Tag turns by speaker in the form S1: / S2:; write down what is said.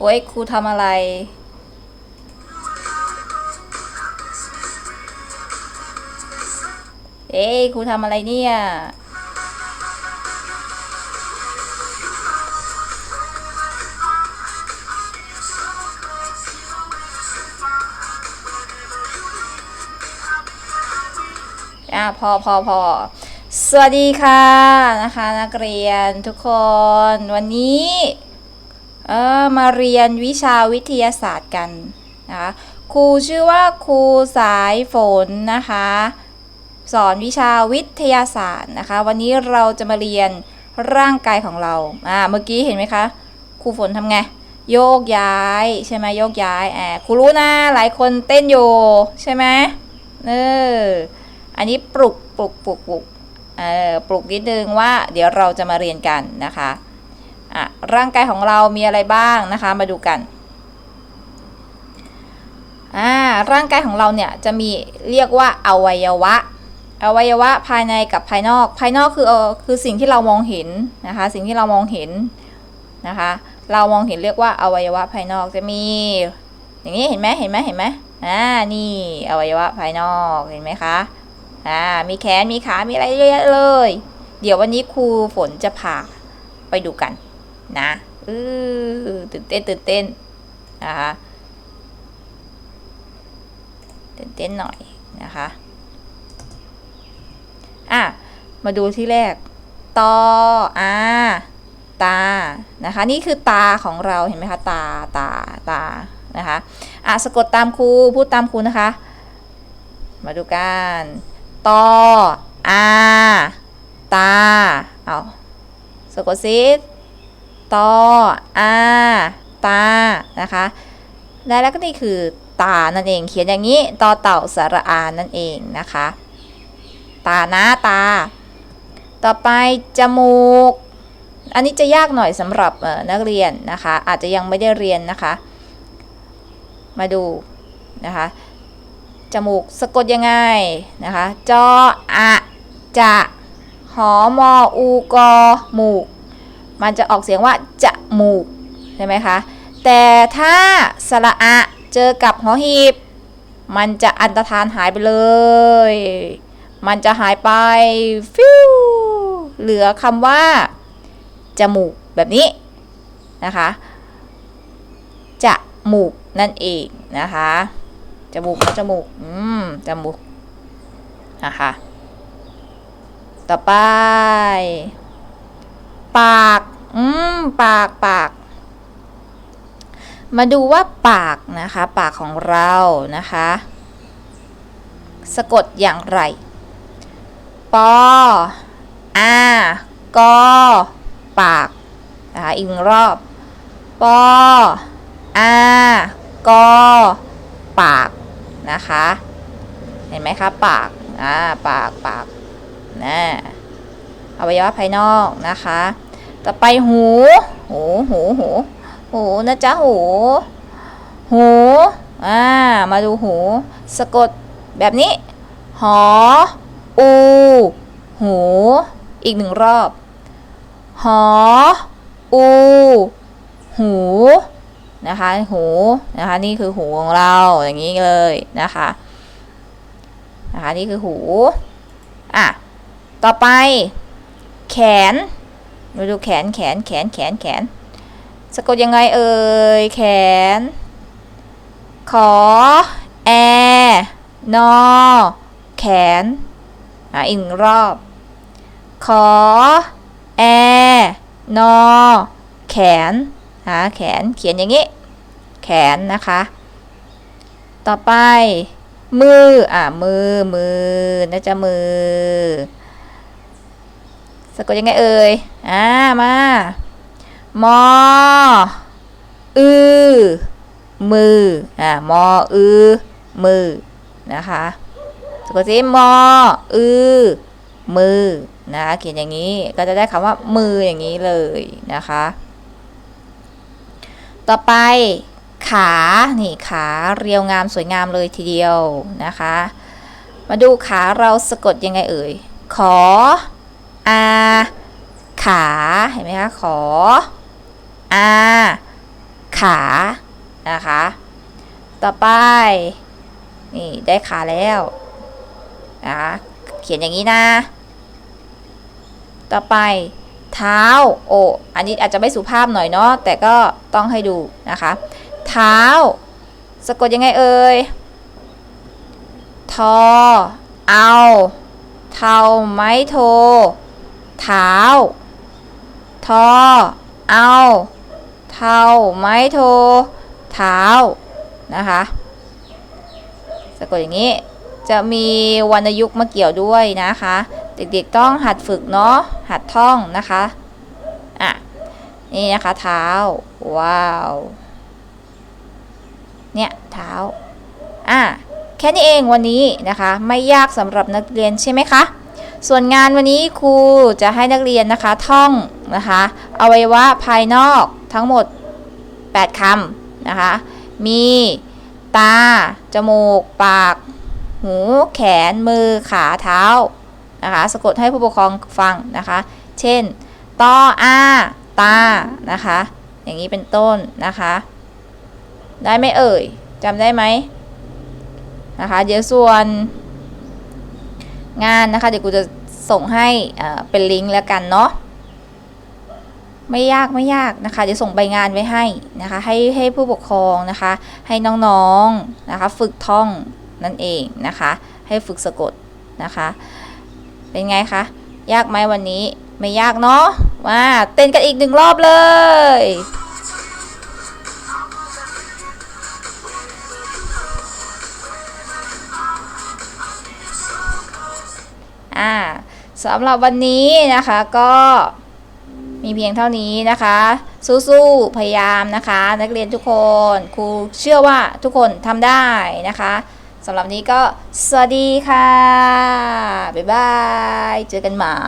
S1: โอ้ยครูทำอะไร เอ้ยครูทำอะไรเนี่ยอะพอพอพอสวัสดีค่ะนะคะ นักเรียนทุกคนวันนี้ เออมาเรียนวิชาวิทยาศาสตร์กันนะคะครูชื่อว่าครูสายฝนนะคะ สอนวิชาวิทยาศาสตร์นะคะ วันนี้เราจะมาเรียนร่างกายของเราอ่าเมื่อกี้เห็นไหมคะครูฝนทำไงโยกย้ายใช่ไหมโยกย้ายแอบครูรู้นะหลายคนเต้นอยู่ใช่ไหมเอออันนี้ปลุกปลุกปลุกปลุกเออปลุกนิดนึงว่าเดี๋ยวเราจะมาเรียนกันนะคะ อะร่างกายของเรามีอะไรบ้างนะคะ มาดูกันอ่าร่างกายของเราเนี่ยจะมีเรียกว่าอวัยวะ อวัยวะภายในกับภายนอก ภายนอกคือเออคือสิ่งที่เรามองเห็นนะคะ สิ่งที่เรามองเห็นนะคะ เรามองเห็นเรียกว่าอวัยวะภายนอกจะมี อย่างนี้เห็นไหมเห็นไหมเห็นไหมอ่านี่อวัยวะภายนอกเห็นไหมคะอ่ามีแขนมีขา มีอะไรเยอะแยะเลย เดี๋ยววันนี้ครูฝนจะพาไปดูกัน นะอือตื่นเต้นตื่นเต้นนะคะตื่นเต้นหน่อยนะคะอะมาดูที่แรกตออาตานะคะนี่คือตาของเราเห็นไหมคะตาตาตานะคะอะสะกดตามครูพูดตามครูนะคะ มาดูกันตออาตาเอาสะกดซิ ตออาตา นะคะได้แล้วก็นี่คือตา นั่นเอง เขียนอย่างนี้ตอเต่าสระอา นั่นเองนะคะ ตา นะ ตา ต่อไป จมูก อันนี้จะยากหน่อยสำหรับนักเรียนนะคะ อาจจะยังไม่ได้เรียนนะคะ มาดูนะคะ จมูกสะกดยังไงนะคะ จออะจะหอมออูกอหมูก มันจะออกเสียงว่าจะมูกใช่ไหมคะ แต่ถ้าสระอะเจอกับหอหีบ มันจะอันตรธานหายไปเลย มันจะหายไปฟิวเหลือคำว่าจมูกแบบนี้นะคะจะมูกนั่นเองนะคะจมูกจมูกอืมจมูกนะคะต่อไป ปาก อืม ปากปาก มาดูว่าปากนะคะ ปากของเรานะคะ สะกดอย่างไร ปออากอปากนะคะอีกรอบ ปออากอปากนะคะ เห็นไหมคะ ปาก อ่า ปาก ปากนะอวัยวะภายนอกนะคะ ต่อไปหู หูหูหูหูนะจ๊ะหู หูอ่ามาดูหู สะกดแบบนี้ หอ อู หู อีกหนึ่งรอบ หอ อู หู นะคะ หู นะคะ นี่คือหูของเรา อย่างนี้เลยนะคะ นะคะ นี่คือหู อะ ต่อไป แขน มาดูแขนแขนแขนแขนแขนสะกดยังไงเอ่ยแขน ขอ แอ นอ แขนอะอีกรอบ ขอ แอ นอ แขนหาแขนเขียนอย่างนี้ แขนนะคะ ต่อไป มืออะมือมือนะจ๊ะมือ สะกดยังไงเอ่ย อ่า มา มอ อือ มือ อ่า มอ อือ มือ นะคะ สะกดสิมอ อือ มือนะะเขียนอย่างนี้ ก็จะได้คำว่า มืออย่างนี้เลยนะคะ ต่อไป ขา นี่ขา เรียวงามสวยงามเลยทีเดียวนะคะ มาดูขาเราสะกดยังไงเอ่ย ขอ อาขาเห็นไหมคะขออาขานะคะ ต่อไป นี่ได้ขาแล้วนะคะเขียนอย่างนี้นะ ต่อไปเท้าโออันนี้อาจจะไม่สุภาพหน่อยเนาะแต่ก็ต้องให้ดูนะคะ เท้า สะกดยังไงเอ่ยทอ เอา เทาไม้โท เท้า ทอ เอา เทาไม้โท เท้า นะคะ สะกดอย่างนี้ จะมีวรรณยุกต์มาเกี่ยวด้วยนะคะ เด็กๆต้องหัดฝึกเนาะ หัดท่องนะคะ อะ นี่นะคะเท้า ว้าว เนี่ยเท้า อะแค่นี้เองวันนี้นะคะ ไม่ยากสำหรับนักเรียนใช่ไหมคะ ส่วนงานวันนี้ครูจะให้นักเรียนนะคะท่องนะคะอวัยวะภายนอกทั้งหมด 8คำนะคะ มี ตา จมูก ปาก หู แขน มือ ขา เท้า นะคะ สะกดให้ผู้ปกครองฟังนะคะ เช่น ตออาตา นะคะ อย่างนี้เป็นต้นนะคะ ได้ไหมเอ่ยจำได้ไหมนะคะ เดี๋ยวส่วน งานนะคะ เดี๋ยวกูจะส่งให้เอ่อเป็นลิงก์แล้วกันเนาะไม่ยากไม่ยากนะคะ เดี๋ยวส่งใบงานไว้ให้นะคะ ให้ให้ผู้ปกครองนะคะ ให้น้องๆนะคะ ฝึกท่องนั่นเองนะคะ ให้ฝึกสะกดนะคะ เป็นไงคะ ยากไหมวันนี้ไม่ยากเนาะว่าเต้นกันอีกหนึ่งรอบเลย สำหรับวันนี้นะคะก็มีเพียงเท่านี้นะคะ สู้ๆพยายามนะคะ นักเรียนทุกคนครูเชื่อว่าทุกคนทำได้นะคะสำหรับนี้ก็สวัสดีค่ะ บ๊ายบาย เจอกันใหม่